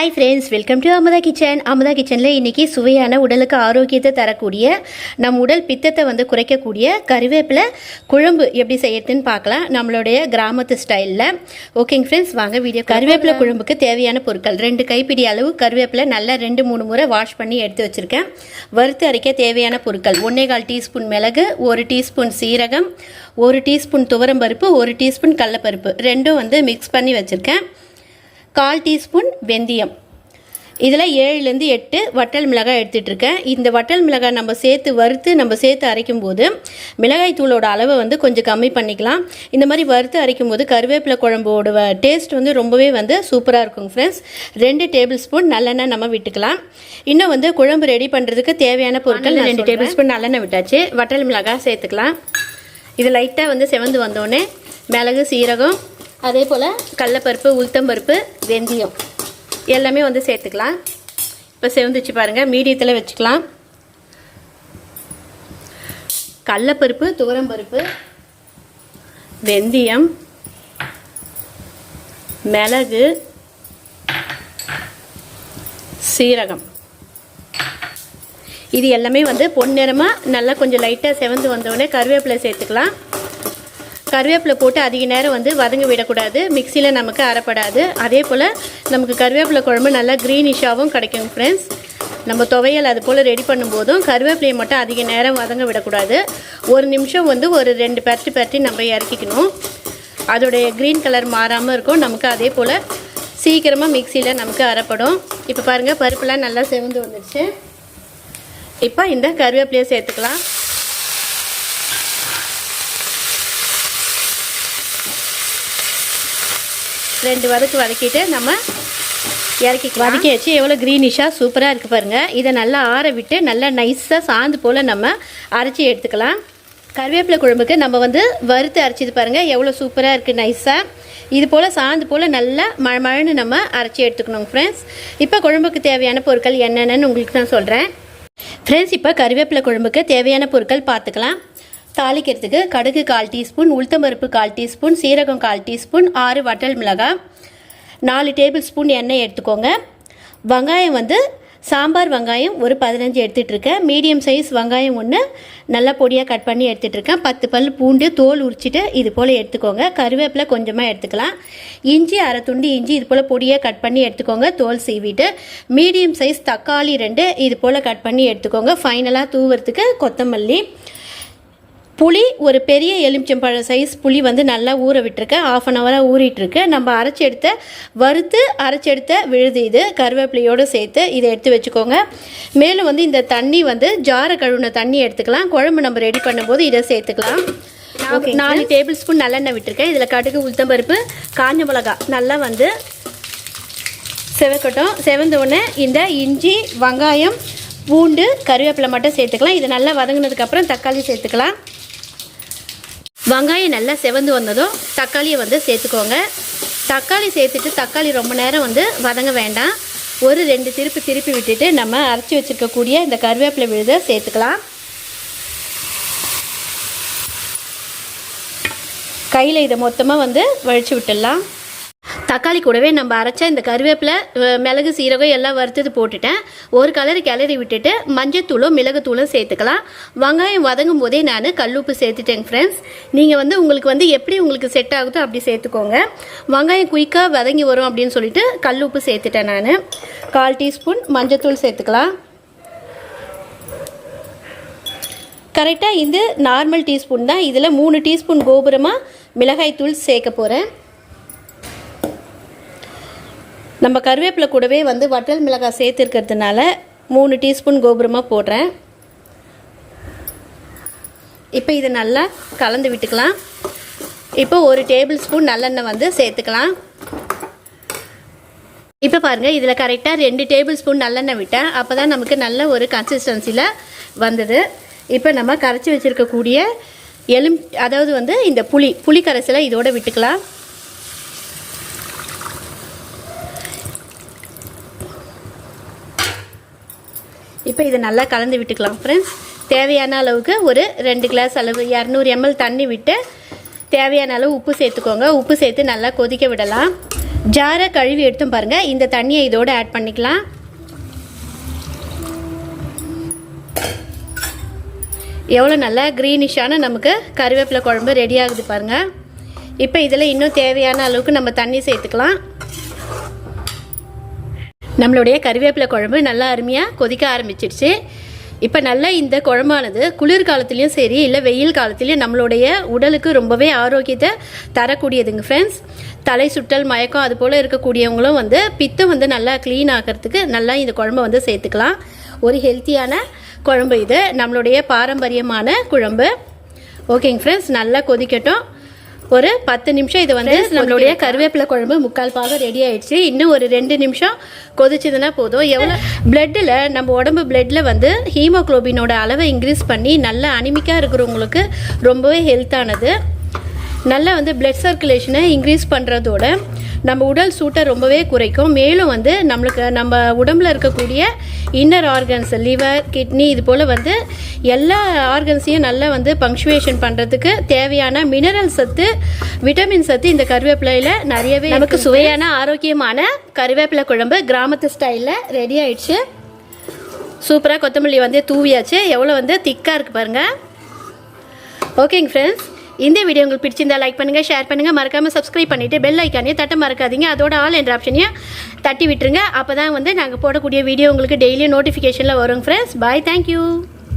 Hi friends welcome to Amudha kitchen Amudha கிச்சனில் இன்றைக்கி சுவையான உடலுக்கு ஆரோக்கியத்தை தரக்கூடிய நம் உடல் பித்தத்தை வந்து குறைக்கக்கூடிய கருவேப்பிலை குழம்பு எப்படி செய்யறதுன்னு பார்க்கலாம். நம்மளுடைய கிராமத்து ஸ்டைலில் ஓகேங்க ஃப்ரெண்ட்ஸ் வாங்க வீடியோ கருவேப்பிலை குழம்புக்கு தேவையான பொருட்கள். ரெண்டு கைப்பிடி அளவு கருவேப்பிலை நல்லா ரெண்டு மூணு முறை வாஷ் பண்ணி எடுத்து வச்சுருக்கேன். வறுத்து அரைக்க தேவையான பொருட்கள். ஒன்றே கால் டீஸ்பூன் மிளகு ஒரு டீஸ்பூன் சீரகம் ஒரு டீஸ்பூன் துவரம்பருப்பு ஒரு டீஸ்பூன் கடலப்பருப்பு. ரெண்டும் வந்து மிக்ஸ் பண்ணி வச்சுருக்கேன். கால் டீஸ்பூன் வெந்தயம். இதில் ஏழுலேருந்து எட்டு வட்டல் மிளகாய் எடுத்துகிட்டு இருக்கேன் இந்த வட்டல் மிளகாய் நம்ம சேர்த்து வறுத்து நம்ம சேர்த்து அரைக்கும் போது மிளகாய் தூளோட அளவை வந்து கொஞ்சம் கம்மி பண்ணிக்கலாம். இந்த மாதிரி வறுத்து அரைக்கும் போது கருவேப்பிலை குழம்போட டேஸ்ட் வந்து ரொம்பவே வந்து சூப்பராக இருக்குங்க ஃப்ரெண்ட்ஸ் ரெண்டு டேபிள் ஸ்பூன் நல்லெண்ணெய் நம்ம விட்டுக்கலாம். இன்னும் வந்து குழம்பு ரெடி பண்ணுறதுக்கு தேவையான பொருட்கள் ரெண்டு டேபிள் ஸ்பூன் நல்லெண்ணெய் விட்டாச்சு. வட்டல் மிளகாய் சேர்த்துக்கலாம். இது லைட்டாக வந்து செவந்து வந்தோடனே மிளகு சீரகம் அதே போல் கடலப்பருப்பு உளுத்தம்பருப்பு வெந்தயம். எல்லாமே வந்து சேர்த்துக்கலாம். இப்போ செவந்துச்சு பாருங்கள் மீடியத்தில் வச்சுக்கலாம். கடலப்பருப்பு துவரம்பருப்பு வெந்தயம் மிளகு சீரகம். இது எல்லாமே வந்து பொன்னிறமாக நல்லா கொஞ்சம் லைட்டாக செவந்து வந்தவுடனே கருவேப்பிலை சேர்த்துக்கலாம். கருவேப்பிலை போட்டு அதிக நேரம் வந்து வதங்க விடக்கூடாது. மிக்சியில் நமக்கு அறப்படாது அதே போல் நமக்கு கருவேப்பிலை குழம்பு நல்லா க்ரீனிஷாகவும் கிடைக்கும் ஃப்ரெண்ட்ஸ் நம்ம துவையல் அது போல் ரெடி பண்ணும்போதும் கருவேப்பிலையை மட்டும் அதிக நேரம் வதங்க விடக்கூடாது. ஒரு நிமிஷம் வந்து ஒரு ரெண்டு பரட்டி பரட்டி நம்ம இறக்கிக்கணும். அதோடைய க்ரீன் கலர் மாறாமல் இருக்கும். நமக்கு அதே போல் சீக்கிரமாக மிக்சியில் நமக்கு அறப்படும் இப்போ பாருங்கள் பருப்புலாம் நல்லா செவந்து வந்துடுச்சு இப்போ இந்த கருவேப்பிலையை சேர்த்துக்கலாம். ரெண்டு வதக்கு வதக்கிட்டு நம்ம இறக்கி வதக்கி வச்சு எவ்வளோ க்ரீனிஷாக சூப்பராக இருக்குது பாருங்கள் இதை நல்லா ஆற விட்டு நல்லா நைஸாக சாந்து போல் நம்ம அரைச்சி எடுத்துக்கலாம். கருவேப்பிலை குழம்புக்கு நம்ம வந்து வறுத்து அரைச்சிது பாருங்கள் எவ்வளோ சூப்பராக இருக்குது நைஸாக இது போல் சாந்து போல் நல்லா மழ மழைன்னு நம்ம அரைச்சி எடுத்துக்கணும் ஃப்ரெண்ட்ஸ் இப்போ குழம்புக்கு தேவையான பொருட்கள் என்னென்னு உங்களுக்கு நான் சொல்கிறேன் ஃப்ரெண்ட்ஸ் இப்போ கருவேப்பிலை குழம்புக்கு தேவையான பொருட்கள் பார்த்துக்கலாம். தாளிக்கிறதுக்கு கடுகு கால் டீஸ்பூன் உளுத்தம்பருப்பு கால் டீஸ்பூன் சீரகம் கால் டீஸ்பூன் ஆறு வட்டல் மிளகாய் நாலு டேபிள் ஸ்பூன் எண்ணெய் எடுத்துக்கோங்க. வெங்காயம் வந்து சாம்பார் வெங்காயம் ஒரு பதினஞ்சு எடுத்துகிட்டு இருக்கேன். மீடியம் சைஸ் வெங்காயம் ஒன்று நல்லா பொடியாக கட் பண்ணி எடுத்துகிட்ருக்கேன் பத்து பல் பூண்டு தோல் உரிச்சிட்டு இது போல் எடுத்துக்கோங்க. கருவேப்பிலை கொஞ்சமாக எடுத்துக்கலாம். இஞ்சி அரை துண்டு இஞ்சி இது போல் பொடியாக கட் பண்ணி எடுத்துக்கோங்க. தோல் சீவிட்டு மீடியம் சைஸ் தக்காளி ரெண்டு இது போல் கட் பண்ணி எடுத்துக்கோங்க. ஃபைனலாக தூவுறதுக்கு கொத்தமல்லி புளி ஒரு பெரிய எலுமிச்சம்பழம் சைஸ் புளி வந்து நல்லா ஊற விட்டுருக்கேன் ஆஃப் அன் ஹவராக ஊறிட்டுருக்கு. நம்ம அரைச்சி எடுத்த வறுத்து அரைச்சி எடுத்த விழுது இது. கருவேப்பிலையோடு சேர்த்து இதை எடுத்து வச்சுக்கோங்க. மேலும் வந்து இந்த தண்ணி வந்து ஜார கழுவின தண்ணி எடுத்துக்கலாம். குழம்பு நம்ம ரெடி பண்ணும்போது இதை சேர்த்துக்கலாம். நாலு டேபிள் ஸ்பூன் நல்லெண்ணெய் விட்டுருக்கேன். இதில் கடுகு உளுத்தம்பருப்பு காஞ்ச மிளகா நல்லா வந்து செவக்கட்டும். செவந்த உடனே இந்த இஞ்சி வெங்காயம் பூண்டு கருவேப்பிலை மட்டும் சேர்த்துக்கலாம். இது நல்லா வதங்கினதுக்கப்புறம் தக்காளி சேர்த்துக்கலாம். வெங்காயம் நல்லா செவந்து வந்ததும் தக்காளியை வந்து சேர்த்துக்கோங்க. தக்காளி சேர்த்துட்டு தக்காளி ரொம்ப நேரம் வந்து வதங்க வேண்டாம். ஒரு ரெண்டு திருப்பி திருப்பி விட்டுட்டு நம்ம அரைச்சி வச்சுருக்கக்கூடிய இந்த கருவேப்பிலை விழுதை சேர்த்துக்கலாம். கையில் இதை மொத்தமாக வந்து வழித்து விட்டுடலாம். தக்காளி கூடவே நம்ம அரைச்ச இந்த கருவேப்பிலை மிளகு சீரகம் எல்லாம் வறுத்தது போட்டுட்டேன். ஒரு கலர் கிளறி விட்டுட்டு மஞ்சத்தூளும் மிளகுத்தூளும் சேர்த்துக்கலாம். வெங்காயம் வதங்கும் போதே நான் கல்லுப்பு சேர்த்துட்டேங்க ஃப்ரெண்ட்ஸ் நீங்கள் வந்து உங்களுக்கு வந்து எப்படி உங்களுக்கு செட் ஆகுதோ அப்படி சேர்த்துக்கோங்க. வெங்காயம் குயிக்காக வதங்கி வரும் அப்படின்னு சொல்லிட்டு கல்லுப்பு சேர்த்துட்டேன் நான். கால் டீஸ்பூன் மஞ்சத்தூள் சேர்த்துக்கலாம். கரெக்டாக இது நார்மல் டீஸ்பூன் தான். இதில் மூணு டீஸ்பூன் கோபுரமாக மிளகாய்த்தூள் சேர்க்க போகிறேன் நம்ம கருவேப்பிலை கூடவே வந்து வட்டல் மிளகாய் சேர்த்துருக்கிறதுனால மூணு டீஸ்பூன் கோபுரமாக போடுறேன். இப்போ இதை நல்லா கலந்து விட்டுக்கலாம். இப்போ ஒரு டேபிள் ஸ்பூன் நல்லெண்ணெய் வந்து சேர்த்துக்கலாம். இப்போ பாருங்கள் இதில் கரெக்டாக ரெண்டு டேபிள் ஸ்பூன் நல்லெண்ணெய் விட்டேன். அப்போ தான் நமக்கு நல்ல ஒரு கன்சிஸ்டன்சியில் வந்தது. இப்போ நம்ம கரைச்சி வச்சுருக்கக்கூடிய எலும் அதாவது வந்து இந்த புளி புளி கரைசலை இதோடு விட்டுக்கலாம். இப்போ இதை நல்லா கலந்து விட்டுக்கலாம் ஃப்ரெண்ட்ஸ் தேவையான அளவுக்கு ஒரு ரெண்டு கிளாஸ் அளவு இரநூறு எம்எல் தண்ணி விட்டு தேவையான அளவு உப்பு சேர்த்துக்கோங்க. உப்பு சேர்த்து நல்லா கொதிக்க விடலாம். ஜாரை கழுவி எடுத்தும் பாருங்கள் இந்த தண்ணியை இதோடு ஆட் பண்ணிக்கலாம். எவ்வளோ நல்லா க்ரீனிஷான நமக்கு கருவேப்பிலை குழம்பு ரெடி ஆகுது பாருங்கள் இப்போ இதில் இன்னும் தேவையான அளவுக்கு நம்ம தண்ணி சேர்த்துக்கலாம். நம்மளுடைய கருவேப்பிலை குழம்பு நல்லா அருமையாக கொதிக்க ஆரம்பிச்சிடுச்சு இப்போ நல்லா இந்த குழம்பானது குளிர்காலத்துலேயும் சரி இல்லை வெயில் காலத்துலேயும் நம்மளுடைய உடலுக்கு ரொம்பவே ஆரோக்கியத்தை தரக்கூடியதுங்க ஃப்ரெண்ட்ஸ் தலை சுட்டல் மயக்கம் அது போல் இருக்கக்கூடியவங்களும் வந்து பித்தம் வந்து நல்லா க்ளீன் ஆகிறதுக்கு நல்லா இந்த குழம்பை வந்து சேர்த்துக்கலாம். ஒரு ஹெல்த்தியான குழம்பு இது. நம்மளுடைய பாரம்பரியமான குழம்பு. ஓகேங்க ஃப்ரெண்ட்ஸ் நல்லா கொதிக்கட்டும். ஒரு பத்து நிமிஷம் இது வந்து நம்மளுடைய கருவேப்பிலை குழம்பு முக்கால் பாகம் ரெடி ஆயிடுச்சு. இன்னும் ஒரு ரெண்டு நிமிஷம் கொதிச்சதுன்னா போதும். எவ்வளோ பிளட்டில் நம்ம உடம்பு பிளட்டில் வந்து ஹீமோக்ளோபினோட அளவை இன்க்ரீஸ் பண்ணி நல்ல அனிமிக்காக இருக்கிறவங்களுக்கு ரொம்பவே ஹெல்த்தானது நல்லா வந்து பிளட் சர்க்குலேஷனை இன்க்ரீஸ் பண்ணுறதோட நம்ம உடல் சூட்டை ரொம்பவே குறைக்கும். மேலும் வந்து நம்மளுக்கு நம்ம உடம்புல இருக்கக்கூடிய இன்னர் ஆர்கன்ஸ் லிவர் கிட்னி இது போல் வந்து எல்லா ஆர்கன்ஸையும் நல்லா வந்து பங்க்சுவேஷன் பண்ணுறதுக்கு தேவையான மினரல் சத்து விட்டமின் சத்து இந்த கருவேப்பிலையில் நிறையவே நமக்கு சுவையான ஆரோக்கியமான கருவேப்பிலை குழம்பு கிராமத்து ஸ்டைலில் ரெடி ஆயிடுச்சு. சூப்பராக கொத்தமல்லி வந்து தூவியாச்சு. எவ்வளோ வந்து திக்காக இருக்குது பாருங்கள் ஓகேங்க ஃப்ரெண்ட்ஸ் இந்த வீடியோ உங்களுக்கு பிடிச்சிருந்தா லைக் பண்ணுங்கள் ஷேர் பண்ணுங்கள் மறக்காமல் சப்ஸ்கிரைப் பண்ணிவிட்டு பெல் ஐக்கானே தட்ட மறக்காதீங்க. அதோட ஆல் என்ற ஆப்ஷனையும் தட்டி விட்டுருங்க. அப்போ தான் வந்து நாங்கள் போடக்கூடிய வீடியோ உங்களுக்கு டெய்லியும் நோட்டிஃபிகேஷனில் வரும் ஃப்ரெண்ட்ஸ் பாய் தேங்க்யூ